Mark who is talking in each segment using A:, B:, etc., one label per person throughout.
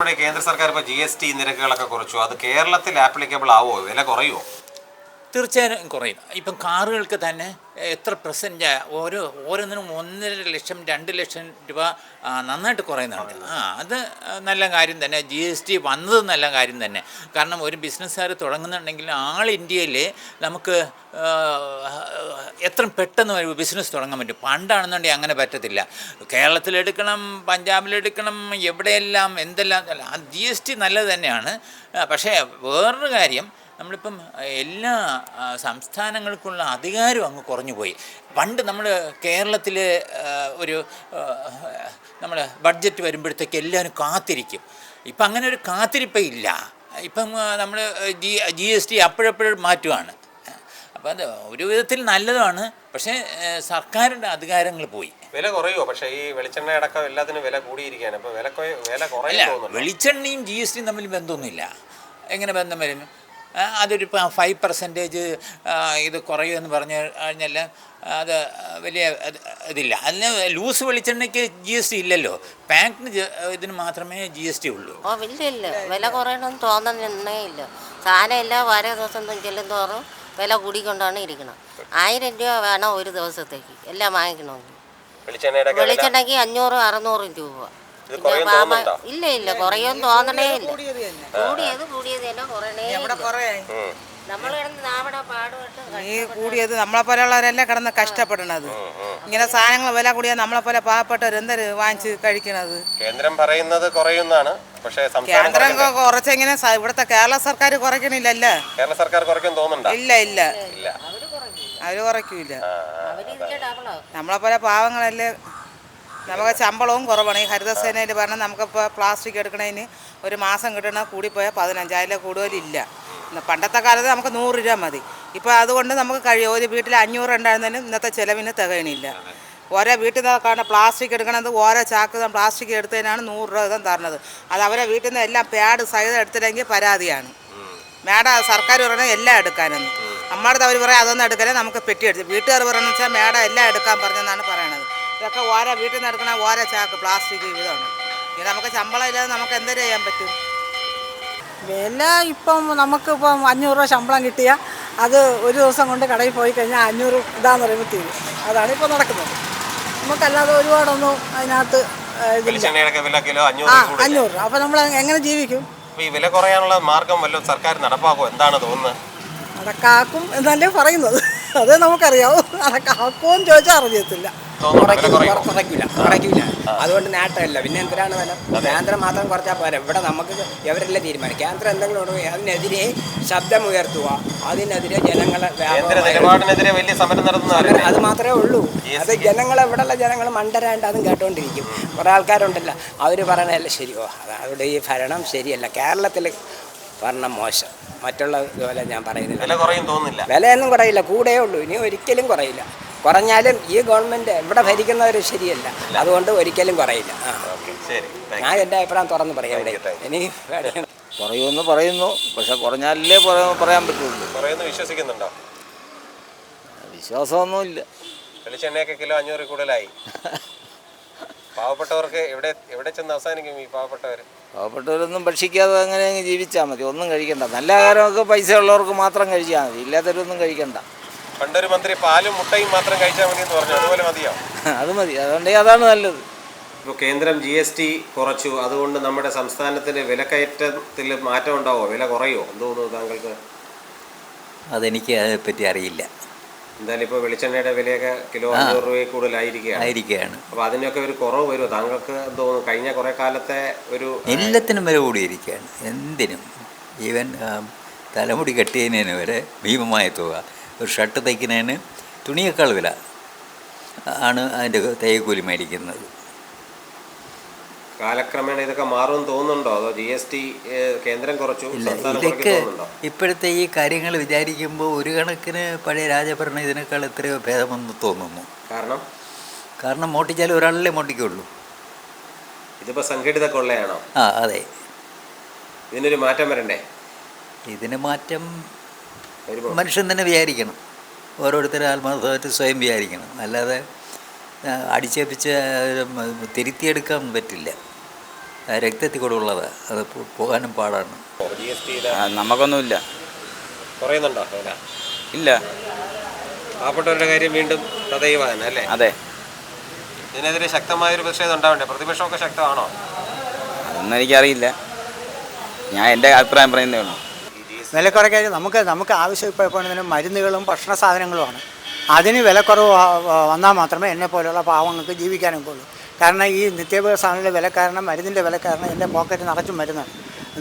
A: നമ്മുടെ കേന്ദ്ര സർക്കാർ ഇപ്പോൾ ജി എസ് ടി നിരക്കുകളൊക്കെ കുറച്ചു. അത് കേരളത്തിൽ ആപ്ലിക്കബിൾ ആവോ? വില കുറയുമോ
B: തീർച്ചയായും കുറയും. ഇപ്പം കാറുകൾക്ക് തന്നെ എത്ര പ്രസന്റ് ഓരോ ഓരോന്നിനും ഒന്നര ലക്ഷം രണ്ട് ലക്ഷം രൂപ നന്നായിട്ട് കുറയുന്നുണ്ട്. ആ അത് നല്ല കാര്യം തന്നെ. ജി എസ് ടി വന്നത് നല്ല കാര്യം തന്നെ. കാരണം ഒരു ബിസിനസ്സുകാർ തുടങ്ങുന്നുണ്ടെങ്കിൽ ആൾ ഇന്ത്യയിൽ നമുക്ക് എത്ര പെട്ടെന്ന് ഒരു ബിസിനസ് തുടങ്ങാൻ പറ്റും? പണ്ടാണെന്നുണ്ടെങ്കിൽ അങ്ങനെ പറ്റത്തില്ല. കേരളത്തിലെടുക്കണം പഞ്ചാബിലെടുക്കണം എവിടെയെല്ലാം എന്തെല്ലാം ജി എസ് ടി നല്ലത് തന്നെയാണ്. പക്ഷേ വേറൊരു കാര്യം നമ്മളിപ്പം എല്ലാ സംസ്ഥാനങ്ങൾക്കുള്ള അധികാരം അങ്ങ് കുറഞ്ഞു പോയി പണ്ട് നമ്മൾ കേരളത്തിൽ ഒരു നമ്മൾ ബഡ്ജറ്റ് വരുമ്പോഴത്തേക്ക് എല്ലാവരും കാത്തിരിക്കും. ഇപ്പം അങ്ങനെ ഒരു കാത്തിരിപ്പേ ഇല്ല. ഇപ്പം നമ്മൾ ജി ജി എസ് ടി അപ്പോഴപ്പോഴും മാറ്റുവാണ്. അപ്പം അത് ഒരു വിധത്തിൽ നല്ലതാണ്. പക്ഷേ സർക്കാരിന്റെ സർക്കാരിന്റെ അധികാരങ്ങൾ പോയി.
A: വില കുറയുമോ പക്ഷേ ഈ വെളിച്ചെണ്ണ അടക്കം എല്ലാത്തിനും വില കൂടിയിരിക്കുകയാണ്. അപ്പോൾ വില വില കുറയില്ല
B: വെളിച്ചെണ്ണയും ജി എസ് ടിയും തമ്മിൽ ബന്ധമൊന്നുമില്ല. എങ്ങനെ ബന്ധം വരും? അതൊരു ഇപ്പം ഫൈവ് പെർസെന്റേജ് ഇത് കുറയുമെന്ന് പറഞ്ഞു കഴിഞ്ഞാൽ അത് വലിയ ഇത് ഇതില്ല. അതിന് ലൂസ് വെളിച്ചെണ്ണയ്ക്ക് ജി എസ് ടി ഇല്ലല്ലോ. പാക്കിന് ഇതിന് മാത്രമേ ജി എസ് ടി ഉള്ളൂ.
C: ഓ ഇല്ല ഇല്ല വില കുറയണമെന്ന് തോന്നുന്നില്ല സാധനം എല്ലാം ഓരോ ദിവസം ചെല്ലും തോറും വില കൂടിക്കൊണ്ടാണ് ഇരിക്കണം ആയിരം രൂപ വേണം ഒരു ദിവസത്തേക്ക്. എല്ലാം വാങ്ങിക്കണമെങ്കിൽ. വെളിച്ചെണ്ണയ്ക്ക് അഞ്ഞൂറും അറുന്നൂറും രൂപ. ഇല്ല ഇല്ല. കുറയൊന്നും തോന്നണേ ഇല്ല. കൂടിയത് കൂടിയത് തന്നെ. കുറയണേ
D: ഈ കൂടിയത് നമ്മളെ പോലെയുള്ളവരല്ലേ കിടന്ന് കഷ്ടപ്പെടണത് ഇങ്ങനെ സാധനങ്ങൾ വില കൂടിയാൽ നമ്മളെ പോലെ പാവപ്പെട്ടവർ എന്തൊരു വാങ്ങിച്ച് കഴിക്കണത്?
A: കേന്ദ്രം പറയുന്നത് കുറയുന്നതാണ് പക്ഷേ സംസ്ഥാനം
D: കേന്ദ്രം? കുറച്ചെങ്ങനെ ഇവിടത്തെ കേരള സർക്കാർ കുറയ്ക്കണില്ലല്ലേ?
A: കേരള സർക്കാർ കുറയ്ക്കും തോന്നുന്നുണ്ടോ?
D: ഇല്ല ഇല്ല.
A: ഇല്ല.
D: അവർ കുറയ്ക്കൂല നമ്മളെ പോലെ പാവങ്ങളല്ലേ? നമുക്ക് ശമ്പളവും കുറവാണ്. ഈ ഹരിതസേനയിൽ പറഞ്ഞാൽ നമുക്കിപ്പോൾ പ്ലാസ്റ്റിക് എടുക്കണതിന് ഒരു മാസം കിട്ടണ കൂടിപ്പോയാൽ പതിനഞ്ചായിരം കൂടുതലില്ല. പണ്ടത്തെ കാലത്ത് നമുക്ക് നൂറ് രൂപ മതി. ഇപ്പോൾ അതുകൊണ്ട് നമുക്ക് കഴിയും. ഒരു വീട്ടിൽ അഞ്ഞൂറ് ഉണ്ടായിരുന്നാലും ഇന്നത്തെ ചിലവിന് തികയണില്ല. ഓരോ വീട്ടിൽ നിന്ന് കാണുന്ന പ്ലാസ്റ്റിക് എടുക്കണത് ഓരോ ചാക്ക് പ്ലാസ്റ്റിക് എടുത്തതിനാണ് നൂറ് രൂപ വീതം തരണത് അത് അവരെ വീട്ടിൽ നിന്ന് എല്ലാം പാഡ് സഹിതം എടുത്തില്ലെങ്കിൽ പരാതിയാണ്. മേഡം സർക്കാർ പറയണത് എല്ലാം എടുക്കാനെന്ന്. നമ്മുടെ അവർ പറയാം അതൊന്നും എടുക്കലേ നമുക്ക് പെട്ടി എടുത്ത്. വീട്ടുകാർ പറയുന്നത് വെച്ചാൽ മേഡം എല്ലാം എടുക്കാൻ പറഞ്ഞെന്നാണ് പറയണത്. ഇതൊക്കെ ഓരോ വീട്ടിൽ നിന്ന് എടുക്കണ ഓരോ ചാക്ക് പ്ലാസ്റ്റിക് ഇതാണ്. ഇത് നമുക്ക് ശമ്പളം ഇല്ലാതെ നമുക്ക് എന്തെങ്കിലും ചെയ്യാൻ പറ്റും?
E: വില ഇപ്പം നമുക്കിപ്പം അഞ്ഞൂറ് രൂപ ശമ്പളം കിട്ടിയാൽ അത് ഒരു ദിവസം കൊണ്ട് കടയിൽ പോയി കഴിഞ്ഞാൽ അഞ്ഞൂറ് ഇതാന്ന് പറയുമ്പോൾ തീരും. അതാണ് ഇപ്പോൾ നടക്കുന്നത്. നമുക്കല്ലാതെ ഒരുപാടൊന്നും അതിനകത്ത് ആ, ഇതില്ല.
A: വെളിച്ചെണ്ണയുടെ ഒക്കെ വില കിലോ അഞ്ഞൂറ് കൂടുതൽ
E: അഞ്ഞൂറ് രൂപ. അപ്പോൾ നമ്മൾ എങ്ങനെ ജീവിക്കും?
A: അപ്പോൾ ഈ വില കുറയാനുള്ള മാർഗം വല്ലതും സർക്കാർ നടപ്പാക്കുമോ എന്താണ് തോന്നുന്നത്?
E: നടക്കാക്കും എന്നല്ലേ പറയുന്നത്. അത് നമുക്കറിയാവും. നടക്കാക്കുമെന്ന് ചോദിച്ചാൽ അറിയത്തില്ല.
F: കുറയ്ക്കില്ല കുറയ്ക്കില്ല അതുകൊണ്ട് നേട്ടമില്ല. പിന്നെ എന്തിനാണ് വില? കേന്ദ്രം മാത്രം കുറച്ചാൽ പോരാ. ഇവിടെ നമുക്ക് ഇവരെല്ലാം തീരുമാനം കേന്ദ്രം എന്തെങ്കിലും ഉണ്ടെങ്കിൽ അതിനെതിരെ ശബ്ദം ഉയർത്തുക അതിനെതിരെ ജനങ്ങളെ അത് മാത്രമേ ഉള്ളൂ. അത് ജനങ്ങളെ ഇവിടെയുള്ള ജനങ്ങൾ മണ്ടരായിട്ട് അതും കേട്ടോണ്ടിരിക്കും. കുറേ ആൾക്കാരുണ്ടല്ലോ. അവർ പറയണതല്ല ശരിയോ അതവിടെ ഈ ഭരണം ശരിയല്ല. കേരളത്തിൽ ഭരണം മോശം. മറ്റുള്ള ഇതുപോലെ ഞാൻ പറയുന്നില്ല.
A: വില കുറയും തോന്നുന്നില്ല.
F: വിലയൊന്നും കുറയില്ല. കൂടെ ഉള്ളൂ. ഇനി ഒരിക്കലും കുറയില്ല. കുറഞ്ഞാലും ഈ ഗവൺമെന്റ് ഇവിടെ ഭരിക്കുന്നവർ ശരിയല്ല. അതുകൊണ്ട് ഒരിക്കലും കുറയില്ല. ഞാൻ എന്റെ അഭിപ്രായം തുറന്ന് പറയാം
A: you,
G: കുറയുമെന്ന് പറയുന്നു. പക്ഷെ കുറഞ്ഞാലേ പറയാൻ പറ്റുള്ളൂ.
A: കുറയുമെന്ന് വിശ്വസിക്കുന്നുണ്ടോ?
G: വിശ്വാസമൊന്നുമില്ല.
A: വെളിച്ചെണ്ണയൊക്കെ കിലോ അഞ്ഞൂറ് കൂടുതലായി. പാവപ്പെട്ടവർക്ക് എവിടെ എവിടെ ചെന്ന് അവസാനിക്കും ഈ പാവപ്പെട്ടവർ
G: പാവപ്പെട്ടവരൊന്നും ഭക്ഷിക്കാതെ അങ്ങനെ അങ്ങ് ജീവിച്ചാൽ മതി. ഒന്നും കഴിക്കണ്ട. നല്ല ആഹാരമൊക്കെ പൈസ ഉള്ളവർക്ക് മാത്രം കഴിച്ചാൽ മതി. ഇല്ലാത്തവരൊന്നും കഴിക്കണ്ട.
A: പണ്ടൊരു മന്ത്രി പാലും മുട്ടയും മാത്രം കഴിച്ചാൽ മതി എന്ന് പറഞ്ഞു. അതുപോലെ മതിയോ?
G: അത് മതി. അതുകൊണ്ട് അതാണ് നല്ലത്.
A: ഇപ്പോൾ കേന്ദ്രം ജി എസ് ടി കുറച്ചു. അതുകൊണ്ട് നമ്മുടെ സംസ്ഥാനത്തിന് വിലക്കയറ്റത്തിൽ മാറ്റം ഉണ്ടാവോ? വില കുറയോ? എന്ത് തോന്നുന്നു താങ്കൾക്ക്?
B: അതെനിക്ക് അതിനെപ്പറ്റി അറിയില്ല.
A: എന്തായാലും ഇപ്പോൾ വെളിച്ചെണ്ണയുടെ വിലയൊക്കെ കിലോ അഞ്ഞൂറ് രൂപയിൽ കൂടുതലായിരിക്കുകയാണ്.
B: ആയിരിക്കുകയാണ്.
A: അപ്പോൾ അതിനൊക്കെ ഒരു കുറവ് വരുമോ? താങ്കൾക്ക് തോന്നുന്നു കഴിഞ്ഞ കുറേ കാലത്തെ ഒരു
B: എല്ലാത്തിനും വില കൂടിയിരിക്കുകയാണ്. എന്തിനും? ഈവൻ തലമുടി കെട്ടിയതിന് വരെ ഭീമമായ തുക. ഒരു ഷർട്ട് തയ്ക്കുന്നതിന് തുണിയേക്കാൾ വില. ആണ് അതിന്റെ തയ്യക്കൂലി മേടിക്കുന്നത്.
A: കാലക്രമേണ ഇതൊക്കെ മാറും തോന്നുന്നുണ്ടോ? അതോ ജി എസ് ടി കേന്ദ്രം കുറച്ചു
B: ഇതൊക്കെ ഇപ്പോഴത്തെ ഈ കാര്യങ്ങൾ വിചാരിക്കുമ്പോൾ ഒരു കണക്കിന് പഴയ രാജഭരണം ഇതിനേക്കാൾ എത്രയോ ഭേദമെന്ന് തോന്നുന്നു.
A: കാരണം?
B: കാരണം മോട്ടിച്ചാൽ ഒരാളല്ലേ മോട്ടിക്കുള്ളൂ
A: ഇതിപ്പോൾ സംഘടിത കൊള്ളയാണോ
B: ആ അതെ.
A: ഇതിനൊരു മാറ്റം വരണ്ടേ?
B: ഇതിന് മാറ്റം മനുഷ്യൻ തന്നെ വിചാരിക്കണം. ഓരോരുത്തരും ആത്മാർത്ഥമായിട്ട് സ്വയം വിചാരിക്കണം. അല്ലാതെ അടിച്ചേപ്പിച്ച് തിരുത്തിയെടുക്കാൻ പറ്റില്ല.
H: രക്തത്തിൽ കൂടെ ഉള്ളതാണ് അത് പോകാനും പാടാണ്.
G: നമുക്കൊന്നുമില്ല.
A: കുറയുന്നുണ്ടോ
G: ഇല്ല.
A: പാവപ്പെട്ടവരുടെ കാര്യം വീണ്ടും തദൈവ തന്നെ അല്ലേ?
G: അതെ.
A: ഇതിനെതിരെ ശക്തമായ ഒരു പ്രതിഷേധം ഉണ്ടാവണ്ടേ? പ്രതിപക്ഷമൊക്കെ ശക്തമാണോ?
G: അതൊന്നും എനിക്കറിയില്ല. ഞാൻ എന്റെ അഭിപ്രായം പറയുന്നേ ഉള്ളൂ.
I: വില കുറയ്ക്കാൻ നമുക്ക് നമുക്ക് ആവശ്യം ഇപ്പോൾ ഇപ്പോൾ മരുന്നുകളും ഭക്ഷണ സാധനങ്ങളുമാണ്. അതിന് വിലക്കുറവ് വന്നാൽ മാത്രമേ എന്നെ പോലെയുള്ള പാവങ്ങൾക്ക് ജീവിക്കാനൊക്കെ ഉള്ളൂ കാരണം ഈ നിത്യോപയോഗ സാധനങ്ങളുടെ വില കാരണം മരുന്നിന്റെ വില കാരണം എന്റെ പോക്കറ്റ് നിറച്ചും മരുന്നാണ്.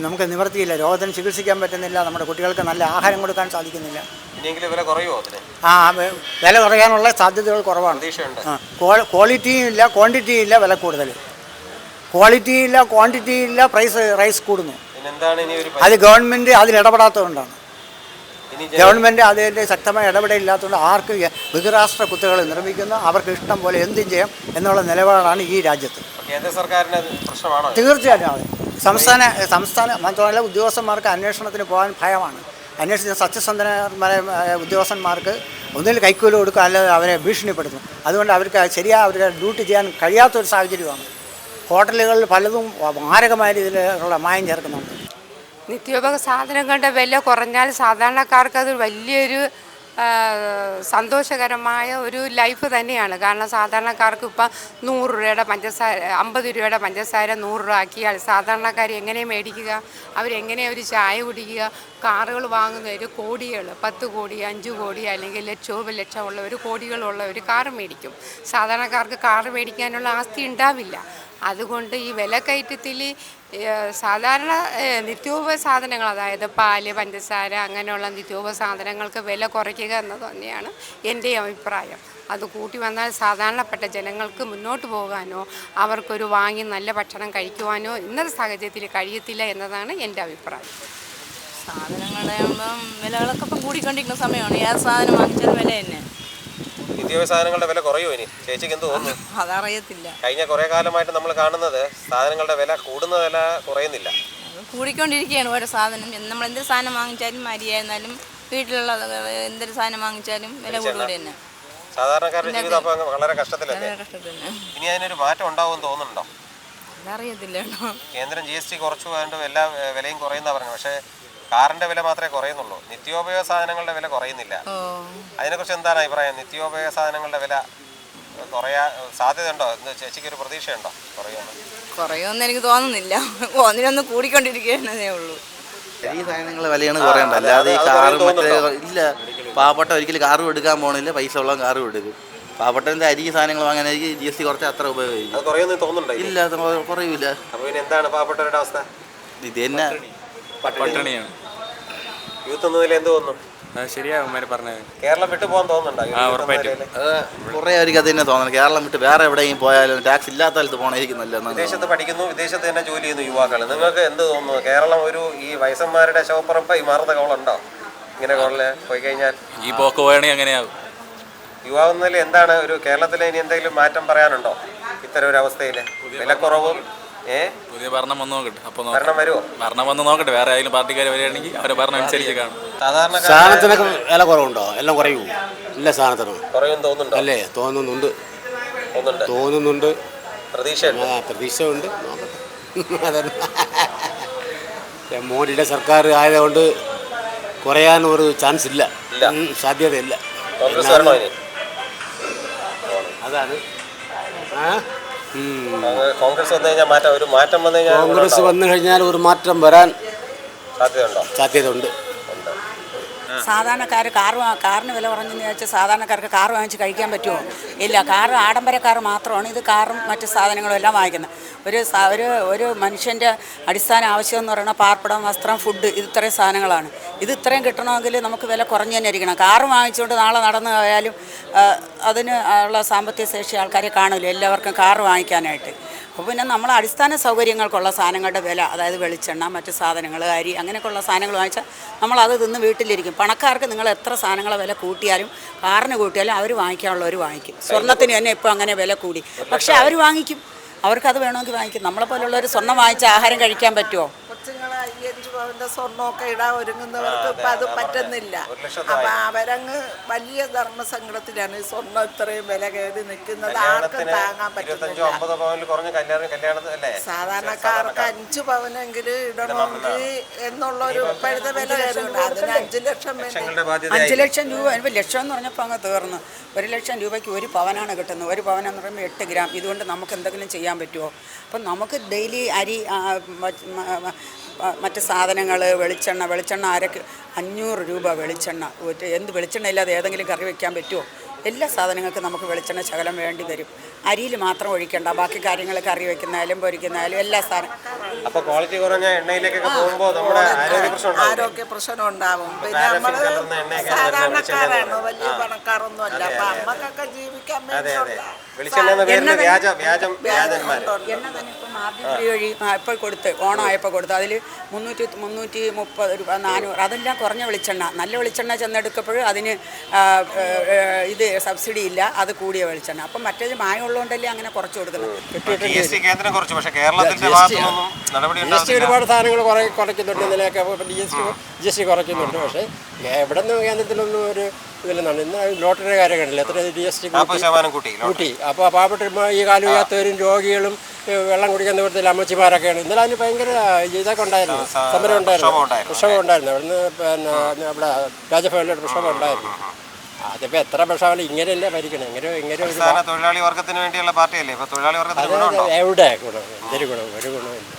I: നമുക്ക് നിവർത്തിയില്ല. രോഗത്തിന് ചികിത്സിക്കാൻ പറ്റുന്നില്ല. നമ്മുടെ കുട്ടികൾക്ക് നല്ല ആഹാരം കൊടുക്കാൻ സാധിക്കുന്നില്ല.
A: വില കുറയുമോ
I: ആ വില കുറയാനുള്ള സാധ്യതകൾ കുറവാണ്. ക്വാളിറ്റിയും ഇല്ല ക്വാണ്ടിറ്റിയും ഇല്ല വില കൂടുതൽ. ക്വാളിറ്റിയും ഇല്ല ക്വാണ്ടിറ്റിയും ഇല്ല പ്രൈസ് റൈസ് കൂടുന്നു. അത്
A: ഗവൺമെന്റ് ജന-
I: ഗവൺമെന്റ് അതിന്റെ ശക്തമായ ഇടപെടലില്ലാത്തതുകൊണ്ട് ആർക്ക് ബഹിരാഷ്ട്ര കുത്തുകൾ നിർമ്മിക്കുന്നു അവർക്ക് ഇഷ്ടം പോലെ എന്തും ചെയ്യാം എന്നുള്ള നിലപാടാണ് ഈ രാജ്യത്ത്.
A: കേന്ദ്ര പ്രശ്നമാണോ?
I: തീർച്ചയായിട്ടും അതെ സംസ്ഥാന സംസ്ഥാന മാത്രമല്ല ഉദ്യോഗസ്ഥന്മാർക്ക് അന്വേഷണത്തിന് പോകാൻ ഭയമാണ്. അന്വേഷിച്ച സത്യസന്ധനമായ ഉദ്യോഗസ്ഥന്മാർക്ക് ഒന്നിൽ കൈക്കൂലി കൊടുക്കുക അല്ലാതെ അവരെ ഭീഷണിപ്പെടുത്തും അതുകൊണ്ട് അവർക്ക് ശരിയായ അവരുടെ ഡ്യൂട്ടി ചെയ്യാൻ കഴിയാത്തൊരു സാഹചര്യമാണ്. ഹോട്ടലുകളിൽ പലതും മാരകമായ രീതിയിലുള്ള മായം ചേർക്കുന്നുണ്ട്.
J: നിത്യോപയോഗ സാധനങ്ങളുടെ വില കുറഞ്ഞാൽ സാധാരണക്കാർക്ക് അത് വലിയൊരു സന്തോഷകരമായ ഒരു ലൈഫ് തന്നെയാണ്. കാരണം സാധാരണക്കാർക്ക് ഇപ്പം നൂറ് രൂപയുടെ പഞ്ചസാര അമ്പത് രൂപയുടെ പഞ്ചസാര നൂറ് രൂപ ആക്കിയാൽ സാധാരണക്കാർ എങ്ങനെ മേടിക്കുക? അവരെങ്ങനെ ഒരു ചായ കുടിക്കുക? കാറുകൾ വാങ്ങുന്നവർ കോടികൾ പത്ത് കോടി അഞ്ച് കോടി അല്ലെങ്കിൽ ലക്ഷവും കോടികളുള്ള ഒരു കാറ് മേടിക്കും. സാധാരണക്കാർക്ക് കാറ് മേടിക്കാനുള്ള ആസ്തി ഉണ്ടാവില്ല. അതുകൊണ്ട് ഈ വിലക്കയറ്റത്തിൽ കയറ്റത്തിൽ സാധാരണ നിത്യോപ സാധനങ്ങൾ അതായത് പാൽ പഞ്ചസാര അങ്ങനെയുള്ള നിത്യോപ സാധനങ്ങൾക്ക് വില കുറയ്ക്കുക എന്നത് തന്നെയാണ് എന്റെ അഭിപ്രായം. അത് കൂട്ടി വന്നാൽ സാധാരണപ്പെട്ട ജനങ്ങൾക്ക് മുന്നോട്ട് പോകാനോ അവർക്കൊരു വാങ്ങി നല്ല ഭക്ഷണം കഴിക്കുവാനോ ഇന്നത്തെ സാഹചര്യത്തിൽ കഴിയത്തില്ല എന്നതാണ് എന്റെ അഭിപ്രായം.
K: സാധനങ്ങളുടെ വിലകളൊക്കെ ഇപ്പം കൂടിക്കൊണ്ടിരിക്കുന്ന സമയമാണ്. ഏത് സാധനം വാങ്ങിച്ചാലും വില തന്നെ.
A: നിത്യോപയോഗ സാധനങ്ങളുടെ വില കുറയോ ഇനി? ചേച്ചിക്ക് എന്ത് തോന്നുന്നു?
K: അതറിയത്തില്ല.
A: കഴിഞ്ഞ കുറെ കാലമായിട്ട് നമ്മൾ കാണുന്നത് സാധനങ്ങളുടെ വില കൂടുന്ന വില കുറയുന്നില്ല.
K: കൂടിക്കൊണ്ടിരിക്കുകയാണ് ഓരോ സാധനം. നമ്മൾ എന്ത് സാധനം വാങ്ങിച്ചാലും അരിയായിരുന്നാലും വീട്ടിലുള്ള എന്തൊരു സാധനം വാങ്ങിച്ചാലും വില കൂടുതൽ തന്നെ.
A: സാധാരണക്കാരുടെ ജീവിതം അപ്പോൾ വളരെ കഷ്ടത്തിലല്ലേ? ഇനി അതിനൊരു മാറ്റം ഉണ്ടാവും തോന്നുന്നുണ്ടോ?
K: അതറിയത്തില്ല
A: കേന്ദ്രം ജി എസ് ടി കുറച്ചു എല്ലാ വിലയും കുറയുന്ന പറഞ്ഞു പക്ഷേ കാറിന്റെ വില മാത്രമേ കുറയുന്നുള്ളൂ. നിത്യോപയോഗ സാധനങ്ങളുടെ വില കുറയുന്നില്ല.
K: ഓ.
A: അതിനെക്കുറിച്ച് എന്താണ് അഭിപ്രായം? നിത്യോപയോഗ സാധനങ്ങളുടെ വില കുറയാ സാധ്യതയുണ്ടോ? എന്ന് ചേച്ചിക്ക് ഒരു പ്രതീക്ഷയുണ്ടോ? കുറയുമെന്ന്?
K: കുറയുമെന്ന് എനിക്ക് തോന്നുന്നില്ല. ഒന്നിനൊന്ന് കൂടിക്കൊണ്ടിരിക്കുന്നതേ ഉള്ളൂ.
L: ഈ സാധനങ്ങളുടെ വിലയാണ് കുറയണ്ട അല്ലാതെ ഈ കാറ് മറ്റേ ഇല്ല പാവപ്പെട്ട ഒരിക്കലും കാറും എടുക്കാൻ പോകണില്ല പൈസ ഉള്ള കാറും എടുക്കും. പാവപ്പെട്ടതിന്റെ അരി സാധനങ്ങൾ വാങ്ങാനായിരിക്കും ജി എസ് ടി കുറച്ച് അത്ര ഉപയോഗിക്കും ഇല്ല. കുറയൂല.
A: പിന്നെ എന്താണ് പാവപ്പെട്ടവരുടെ അവസ്ഥ?
L: ഇത് തന്നെ
G: പട്ടിണിയാണ്.
A: യൂത്ത് എന്നതിൽ എന്ത് തോന്നുന്നു? കേരളം വിട്ടു പോകാൻ തോന്നുന്നുണ്ടോ? ഈ യൂത്ത്
G: ഉറപ്പായിട്ടും.
L: അത് കുറേ അവർക്ക് അത് തന്നെ തോന്നുന്നു കേരളം വിട്ട് വേറെ എവിടെയും പോയാലും ടാക്സ് ഇല്ലാത്ത സ്ഥലത്ത് പോകണമായിരിക്കും നല്ല
A: വിദേശത്ത് പഠിക്കുന്നു വിദേശത്ത് തന്നെ ജോലി ചെയ്യുന്നു യുവാക്കൾ നിങ്ങൾക്ക് എന്ത് തോന്നുന്നു? കേരളം ഒരു ഈ വയസ്സന്മാരുടെ ശവപ്പുറപ്പായി മാറുന്ന കോളുണ്ടോ? ഇങ്ങനെ കോളിൽ പോയി കഴിഞ്ഞാൽ.
G: ഈ പോക്ക് പോയാണെങ്കിൽ അങ്ങനെയാകും
A: യുവാവുന്നതിൽ എന്താണ് ഒരു കേരളത്തിലെ ഇനി എന്തെങ്കിലും മാറ്റം പറയാനുണ്ടോ? ഇത്തരം ഒരു അവസ്ഥയിൽ വിലക്കുറവും
G: പുതിയ ഭരണം വന്ന് നോക്കട്ടെ. അപ്പൊ
A: ഭരണം വരുമോ
G: ഭരണം വന്ന് നോക്കട്ടെ. വേറെ ആയാലും പാർട്ടിക്കാർ വരികയാണെങ്കിൽ അവരെ ഭരണം അനുസരിച്ച് കാണും.
M: സാധനത്തിനൊക്കെ വില കുറവുണ്ടോ? എല്ലാം കുറയൂ. ഇല്ല സാധനത്തിന്
A: കുറയും തോന്നുന്നുണ്ടോ?
M: അല്ലേ? തോന്നുന്നുണ്ട്.
A: തോന്നുന്നുണ്ട്.
M: പ്രതീക്ഷ ഉണ്ട് മോഡിയുടെ സർക്കാർ ആയതുകൊണ്ട് കുറയാൻ ഒരു ചാൻസ് ഇല്ല. സാധ്യതയില്ല. അതാണ്. ആ?
A: കോൺഗ്രസ് കോൺഗ്രസ് വന്നു കഴിഞ്ഞാൽ മാറ്റം ഒരു മാറ്റം വന്നു കഴിഞ്ഞാൽ
M: കോൺഗ്രസ് വന്നു കഴിഞ്ഞാൽ ഒരു മാറ്റം വരാൻ
A: സാധ്യതയുണ്ടോ.
E: സാധാരണക്കാർ കാർ കാറിന് വില കുറഞ്ഞെന്ന് ചോദിച്ചാൽ സാധാരണക്കാർക്ക് കാർ വാങ്ങിച്ച് കഴിക്കാൻ പറ്റുമോ? ഇല്ല. കാർ ആഡംബരക്കാർ മാത്രമാണ് ഇത് കാറും മറ്റ് സാധനങ്ങളും എല്ലാം വാങ്ങിക്കുന്നത്. ഒരു ഒരു ഒരു മനുഷ്യന്റെ അടിസ്ഥാന ആവശ്യം എന്ന് പറയുന്നത് പാർപ്പിടം വസ്ത്രം ഫുഡ് ഇത് ഇത്രയും സാധനങ്ങളാണ്. ഇത് ഇത്രയും കിട്ടണമെങ്കിൽ നമുക്ക് വില കുറഞ്ഞു തന്നെ ഇരിക്കണം. കാർ വാങ്ങിച്ചുകൊണ്ട് നാളെ നടന്നു പോയാലും അതിന് ഉള്ള സാമ്പത്തിക ശേഷി ആൾക്കാരെ കാണില്ല. എല്ലാവർക്കും കാർ വാങ്ങിക്കാനായിട്ട്. അപ്പോൾ പിന്നെ നമ്മൾ അടിസ്ഥാന സൗകര്യങ്ങൾക്കുള്ള സാധനങ്ങളുടെ വില അതായത് വെളിച്ചെണ്ണ മറ്റ് സാധനങ്ങൾ അരി അങ്ങനെയൊക്കെയുള്ള സാധനങ്ങൾ വാങ്ങിച്ചാൽ നമ്മളത് അത് തിന്ന് വീട്ടിലിരിക്കും. പണക്കാർക്ക് നിങ്ങൾ എത്ര സാധനങ്ങളെ വില കൂട്ടിയാലും കാറിന് കൂട്ടിയാലും അവർ വാങ്ങിക്കാനുള്ളവർ വാങ്ങിക്കും. സ്വർണത്തിന് തന്നെ ഇപ്പോൾ അങ്ങനെ വില കൂടി. പക്ഷേ അവർ വാങ്ങിക്കും. അവർക്കത് വേണമെങ്കിൽ വാങ്ങിക്കും. നമ്മളെ പോലുള്ളവർ സ്വർണം വാങ്ങിച്ച ആഹാരം കഴിക്കാൻ പറ്റുമോ ഈ അഞ്ച്
N: പവന്റെ സ്വർണമൊക്കെ ഇടാൻ ഒരുങ്ങുന്നവർക്ക് ഇപ്പൊ അത് പറ്റുന്നില്ല. അപ്പൊ അവരങ്ങ് വലിയ ധർമ്മസങ്കടത്തിലാണ് ഈ സ്വർണം ഇത്രയും വില കയറി നിൽക്കുന്നത്. ആർക്കും താങ്ങാൻ
A: പറ്റില്ല
N: പറ്റുന്നില്ല. സാധാരണക്കാർക്ക് അഞ്ചു പവനെങ്കിലും ഇടണമെങ്കിൽ എന്നുള്ള ഒരു ഇപ്പോഴത്തെ വില കയറുണ്ട് അതിന് അഞ്ചു ലക്ഷം
E: അഞ്ചു ലക്ഷം രൂപ ഇപ്പം ലക്ഷം എന്ന് പറഞ്ഞപ്പോൾ അങ്ങ് തീർന്നു. ഒരു ലക്ഷം രൂപയ്ക്ക് ഒരു പവനാണ് കിട്ടുന്നത്. ഒരു പവൻ എന്ന് പറയുമ്പോൾ എട്ട് ഗ്രാം. ഇതുകൊണ്ട് നമുക്ക് എന്തെങ്കിലും ചെയ്യാൻ പറ്റുമോ? അപ്പം നമുക്ക് ഡെയിലി അരി മറ്റ് സാധനങ്ങൾ വെളിച്ചെണ്ണ വെളിച്ചെണ്ണ ആരൊക്കെ അഞ്ഞൂറ് രൂപ വെളിച്ചെണ്ണ. എന്ത് വെളിച്ചെണ്ണ ഇല്ലാതെ ഏതെങ്കിലും കറി വെക്കാൻ പറ്റുമോ? എല്ലാ സാധനങ്ങൾക്കും നമുക്ക് വെളിച്ചെണ്ണ ശകലം വേണ്ടി വരും. അരിയിൽ മാത്രം ഒഴിക്കണ്ട. ബാക്കി കാര്യങ്ങൾ കറി വെക്കുന്നാലും പൊരിക്കുന്നാലും എല്ലാ സാധനം.
A: അപ്പൊ ക്വാളിറ്റി കുറഞ്ഞ എണ്ണയിലേക്കൊക്കെ പോകുമ്പോൾ നമ്മുടെ ആരോഗ്യ പ്രശ്നം ഉണ്ടാവും
N: ആരോഗ്യ പ്രശ്നം ഉണ്ടാവും. പിന്നെ
A: നമ്മൾ
N: സാധാരണക്കാരാണ് വലിയ പണക്കാരൊന്നും അല്ല അപ്പൊ അമ്മക്കൊക്കെ ജീവിക്കാൻ
A: അതെ
E: വഴി ഇപ്പോൾ കൊടുത്ത് ഓണമായപ്പോൾ കൊടുത്ത്. അതിൽ മുന്നൂറ്റി മുന്നൂറ്റി മുപ്പത് രൂപ നാനൂറ് അതെല്ലാം കുറഞ്ഞ വെളിച്ചെണ്ണ. നല്ല വെളിച്ചെണ്ണ ചെന്നെടുക്കപ്പോഴും അതിന് ഇത് സബ്സിഡി ഇല്ല അത് കൂടിയ വെളിച്ചെണ്ണ. അപ്പം മറ്റേത് മായമുള്ളതുകൊണ്ടല്ലേ അങ്ങനെ കുറച്ച് കൊടുക്കുന്നത്?
O: ഒരുപാട് സാധനങ്ങൾ കുറേ കുറയ്ക്കുന്നുണ്ട് ഇതിലൊക്കെ D S T G S T കുറയ്ക്കുന്നുണ്ട് പക്ഷേ എവിടെ നിന്ന് കേന്ദ്രത്തിലൊന്നും ഒരു ഇതിലെന്നാണ് ഇന്ന് ലോട്ടറിയുടെ കാര്യം കണ്ടില്ല? എത്ര ജി എസ് ടി
A: കൂട്ടി.
O: കൂട്ടി അപ്പോൾ പാവപ്പെട്ട ഈ കാലം വയ്യാത്തവരും രോഗികളും വെള്ളം കുടിക്കുന്ന വിധത്തിൽ അമ്മച്ചിമാരൊക്കെയാണ്. ഇന്നലെ അതിന് ഭയങ്കര ഇതൊക്കെ ഉണ്ടായിരുന്നു. സമരം ഉണ്ടായിരുന്നു.
A: പ്രക്ഷോഭം ഉണ്ടായിരുന്നു.
O: അവിടുന്ന് പിന്നെ അവിടെ രാജഭവനിലൊരു പ്രക്ഷോഭം ഉണ്ടായിരുന്നു. അതിപ്പോ എത്ര പ്രക്ഷോഭം ഇങ്ങനെയല്ലേ ഭരിക്കണം? ഇങ്ങനെ ഇങ്ങനെ
A: തൊഴിലാളി വർഗത്തിന് വേണ്ടിയുള്ള പാർട്ടിയല്ലേ? തൊഴിലാളി വർഗത്തിന്
O: എവിടെ ഗുണം? എന്തൊരു ഗുണം? ഒരു ഗുണമില്ല